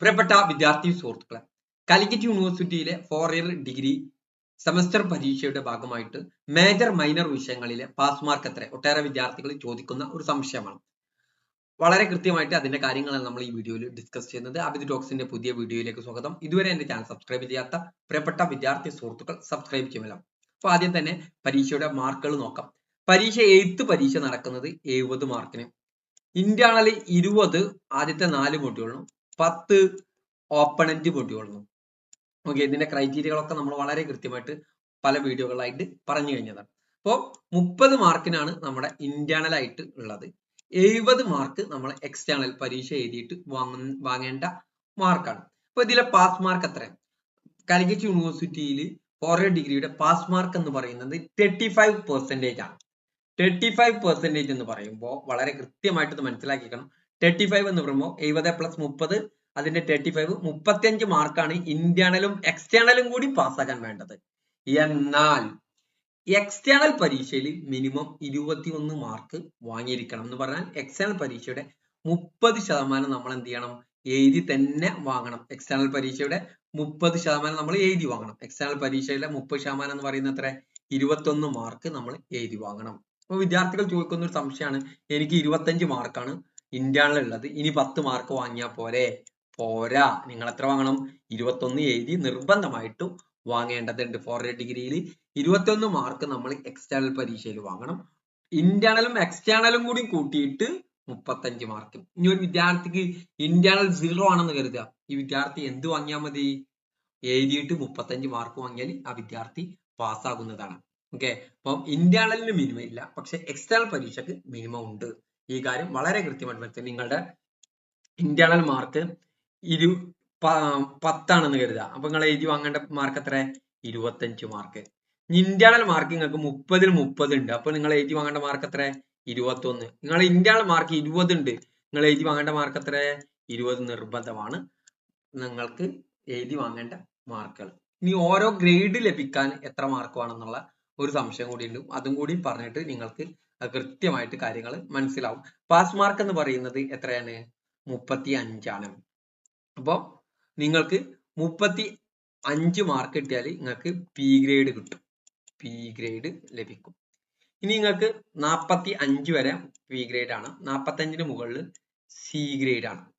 പ്രിയപ്പെട്ട വിദ്യാർത്ഥി സുഹൃത്തുക്കളെ കാലിക്കറ്റ് യൂണിവേഴ്സിറ്റിയിലെ ഫോർ ഇയർ ഡിഗ്രി സെമസ്റ്റർ പരീക്ഷയുടെ ഭാഗമായിട്ട് മേജർ മൈനർ വിഷയങ്ങളിലെ പാസ് മാർക്ക് എത്ര? ഒട്ടേറെ വിദ്യാർത്ഥികൾ ചോദിക്കുന്ന ഒരു സംശയമാണ്. വളരെ കൃത്യമായിട്ട് അതിന്റെ കാര്യങ്ങളാണ് നമ്മൾ ഈ വീഡിയോയിൽ ഡിസ്കസ് ചെയ്യുന്നത്. അബിദ് ടോക്സിന്റെ പുതിയ വീഡിയോയിലേക്ക് സ്വാഗതം. ഇതുവരെ എന്റെ ചാനൽ സബ്സ്ക്രൈബ് ചെയ്യാത്ത പ്രിയപ്പെട്ട വിദ്യാർത്ഥി സുഹൃത്തുക്കൾ സബ്സ്ക്രൈബ് ചെയ്യുമല്ലോ. അപ്പൊ ആദ്യം തന്നെ പരീക്ഷയുടെ മാർക്കുകൾ നോക്കാം. പരീക്ഷ എയ്ത്ത് പരീക്ഷ നടക്കുന്നത് എഴുപത് മാർക്കിന് ഇന്റേണലി ഇരുപത് ആദ്യത്തെ നാല് മൊഡ്യൂളിനും പത്ത് ഓപ്പണന്റ് മൊഡ്യൂളിനും ഓക്കെ ഇതിന്റെ ക്രൈറ്റീരിയകളൊക്കെ നമ്മൾ വളരെ കൃത്യമായിട്ട് പല വീഡിയോകളായിട്ട് പറഞ്ഞു കഴിഞ്ഞതാണ്. അപ്പോൾ മുപ്പത് മാർക്കിനാണ് നമ്മുടെ ഇന്റേണൽ ആയിട്ട് ഉള്ളത്. എഴുപത് മാർക്ക് നമ്മൾ എക്സ്റ്റേണൽ പരീക്ഷ എഴുതിയിട്ട് വാങ്ങ വാങ്ങേണ്ട മാർക്കാണ് അപ്പൊ ഇതിലെ പാസ് മാർക്ക് എത്രയാണ് കാലിക്കറ്റ് യൂണിവേഴ്സിറ്റിയിൽ ഫോർ ഡിഗ്രിയുടെ പാസ് മാർക്ക് എന്ന് പറയുന്നത് തേർട്ടി ഫൈവ് പെർസെന്റേജ് ആണ്. തേർട്ടി ഫൈവ് പെർസെന്റേജ് എന്ന് പറയുമ്പോൾ വളരെ കൃത്യമായിട്ട് മനസ്സിലാക്കിക്കണം. തേർട്ടി ഫൈവ് എന്ന് പറയുമ്പോൾ എഴുപത് പ്ലസ് മുപ്പത് അതിന്റെ തേർട്ടി ഫൈവ് മുപ്പത്തിയഞ്ച് മാർക്കാണ് ഇന്റേണലും എക്സ്റ്റേണലും കൂടി പാസ്സാക്കാൻ വേണ്ടത്. എന്നാൽ എക്സ്റ്റേണൽ പരീക്ഷയിൽ മിനിമം ഇരുപത്തിയൊന്ന് മാർക്ക് വാങ്ങിയിരിക്കണം എന്ന് പറഞ്ഞാൽ എക്സ്റ്റേണൽ പരീക്ഷയുടെ മുപ്പത് ശതമാനം നമ്മൾ എന്ത് ചെയ്യണം? എഴുതി തന്നെ വാങ്ങണം. എക്സ്റ്റേണൽ പരീക്ഷയുടെ മുപ്പത് ശതമാനം നമ്മൾ എഴുതി വാങ്ങണം. എക്സ്റ്റേണൽ പരീക്ഷയിലെ മുപ്പത് ശതമാനം എന്ന് പറയുന്ന എത്ര? ഇരുപത്തൊന്ന് മാർക്ക് നമ്മൾ എഴുതി വാങ്ങണം. അപ്പൊ വിദ്യാർത്ഥികൾ ചോദിക്കുന്ന ഒരു സംശയമാണ് എനിക്ക് ഇരുപത്തഞ്ച് മാർക്കാണ് ഇന്റേണൽ ഉള്ളത് ഇനി പത്ത് മാർക്ക് വാങ്ങിയാൽ പോരെ? പോരാ. നിങ്ങൾ എത്ര വാങ്ങണം? ഇരുപത്തൊന്ന് എഴുതി നിർബന്ധമായിട്ടും വാങ്ങേണ്ടതുണ്ട്. ഫോർ ഡിഗ്രിയിൽ ഇരുപത്തൊന്ന് മാർക്ക് നമ്മൾ എക്സ്റ്റേണൽ പരീക്ഷയിൽ വാങ്ങണം. ഇന്റേണലും എക്സ്റ്റേണലും കൂടി കൂട്ടിയിട്ട് മുപ്പത്തഞ്ച് മാർക്ക്. ഇനി ഒരു വിദ്യാർത്ഥിക്ക് ഇന്റേണൽ സീറോ ആണെന്ന് കരുതുക. ഈ വിദ്യാർത്ഥി എന്ത് വാങ്ങിയാൽ മതി? എഴുതിയിട്ട് മുപ്പത്തഞ്ച് മാർക്ക് വാങ്ങിയാൽ ആ വിദ്യാർത്ഥി പാസ്സാകുന്നതാണ്. ഓക്കെ അപ്പം ഇന്റേണലിന് മിനിമം ഇല്ല. പക്ഷെ എക്സ്റ്റേണൽ പരീക്ഷക്ക് മിനിമം ഉണ്ട്. ഈ കാര്യം വളരെ കൃത്യമായിട്ട് വ്യക്തം. നിങ്ങളുടെ ഇന്റേണൽ മാർക്ക് ഇരു പത്താണെന്ന് കരുതുക. അപ്പൊ നിങ്ങൾ എഴുതി വാങ്ങേണ്ട മാർക്ക് എത്ര ഇരുപത്തഞ്ച് മാർക്ക് ഇന്റേണൽ മാർക്ക് നിങ്ങൾക്ക് മുപ്പതിൽ മുപ്പത് ഉണ്ട്. അപ്പൊ നിങ്ങൾ എഴുതി വാങ്ങേണ്ട മാർക്ക് എത്ര ഇരുപത്തൊന്ന്. നിങ്ങൾ ഇന്റേണൽ മാർക്ക് ഇരുപത് ഉണ്ട്. നിങ്ങൾ എഴുതി വാങ്ങേണ്ട മാർക്ക് എത്ര ഇരുപത് നിർബന്ധമാണ്. നിങ്ങൾക്ക് എഴുതി വാങ്ങേണ്ട മാർക്കുകൾ ഇനി ഓരോ ഗ്രേഡ് ലഭിക്കാൻ എത്ര മാർക്ക് വേണമെന്നുള്ള ഒരു സംശയം കൂടി ഉണ്ട്. അതും കൂടി പറഞ്ഞിട്ട് നിങ്ങൾക്ക് കൃത്യമായിട്ട് കാര്യങ്ങൾ മനസ്സിലാവും. പാസ് മാർക്ക് എന്ന് പറയുന്നത് എത്രയാണ്? മുപ്പത്തി അഞ്ചാണ് അപ്പോൾ നിങ്ങൾക്ക് മുപ്പത്തി അഞ്ച് മാർക്ക് കിട്ടിയാൽ നിങ്ങൾക്ക് പി ഗ്രേഡ് കിട്ടും. പി ഗ്രേഡ് ലഭിക്കും. ഇനി നിങ്ങൾക്ക് നാൽപ്പത്തി അഞ്ച് വരെ പി ഗ്രേഡ് ആണ്. നാൽപ്പത്തഞ്ചിന് മുകളിൽ സി ഗ്രേഡ് ആണ്.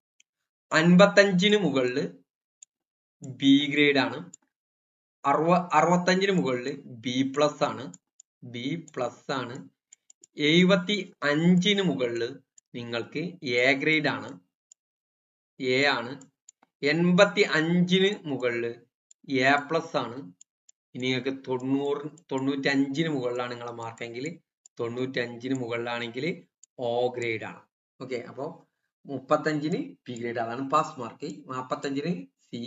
അൻപത്തഞ്ചിന് മുകളിൽ ബി ഗ്രേഡ് ആണ്. അറുപ അറുപത്തഞ്ചിന് മുകളിൽ ബി പ്ലസ് ആണ്. ബി പ്ലസ് ആണ്. എഴുപത്തി അഞ്ചിന് മുകളിൽ നിങ്ങൾക്ക് എ ഗ്രേഡ് ആണ്. എ ആണ്. എൺപത്തി അഞ്ചിന് മുകളിൽ എ പ്ലസ് ആണ്. ഇനി നിങ്ങൾക്ക് തൊണ്ണൂറ് തൊണ്ണൂറ്റി അഞ്ചിന് മുകളിലാണ് നിങ്ങളെ മാർക്കെങ്കിൽ തൊണ്ണൂറ്റി അഞ്ചിന് മുകളിലാണെങ്കിൽ ഓ ഗ്രേഡ് ആണ്. ഓക്കെ അപ്പോൾ മുപ്പത്തഞ്ചിന് പി ഗ്രേഡ് അതാണ് പാസ് മാർക്ക് നാൽപ്പത്തഞ്ചിന് സി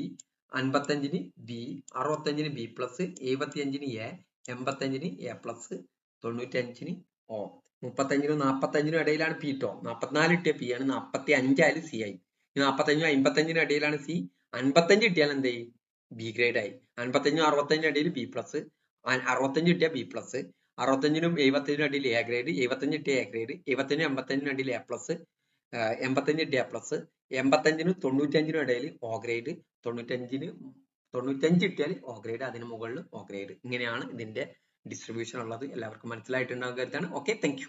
അൻപത്തഞ്ചിന് ബി അറുപത്തഞ്ചിന് ബി പ്ലസ് എഴുപത്തി അഞ്ചിന് എ എൺപത്തഞ്ചിന് എ പ്ലസ് തൊണ്ണൂറ്റി അഞ്ചിന് ഓ മുപ്പത്തഞ്ചിനും നാൽപ്പത്തഞ്ചിനും ഇടയിലാണ് പി ടോ നാൽപ്പത്തിനാല് കിട്ടിയ പി ആണ്. നാൽപ്പത്തി അഞ്ചായാലും സി ആയി. നാപ്പത്തഞ്ചും അമ്പത്തഞ്ചിനും ഇടയിലാണ് സി അൻപത്തഞ്ച് കിട്ടിയാൽ എന്ത് ചെയ്യും? ബി ഗ്രേഡ് ആയി. അൻപത്തഞ്ചും അറുപത്തഞ്ചിനും ഇടയിൽ ബി പ്ലസ് അറുപത്തഞ്ച് കിട്ടിയ ബി പ്ലസ് അറുപത്തഞ്ചിനും എഴുപത്തഞ്ചിനും ഇടയിൽ എ ഗ്രേഡ് എഴുപത്തഞ്ച് കിട്ടിയ എ ഗ്രേഡ് എഴുപത്തഞ്ചിനും എൺപത്തഞ്ചിനും ഇടയിൽ എ പ്ലസ് എൺപത്തഞ്ച് കിട്ടിയ പ്ലസ് എൺപത്തഞ്ചിനും തൊണ്ണൂറ്റഞ്ചിനും ഇടയിൽ ഓ ഗ്രേഡ് തൊണ്ണൂറ്റഞ്ചിന് തൊണ്ണൂറ്റഞ്ച് കിട്ടിയാൽ ഓ ഗ്രേഡ് അതിന് മുകളിൽ ഓ ഗ്രേഡ് ഇങ്ങനെയാണ് ഇതിന്റെ ഡിസ്ട്രിബ്യൂഷൻ ഉള്ളത് എല്ലാവർക്കും മനസ്സിലായിട്ടുണ്ടാകും കരുത്താണ് ഓക്കെ താങ്ക്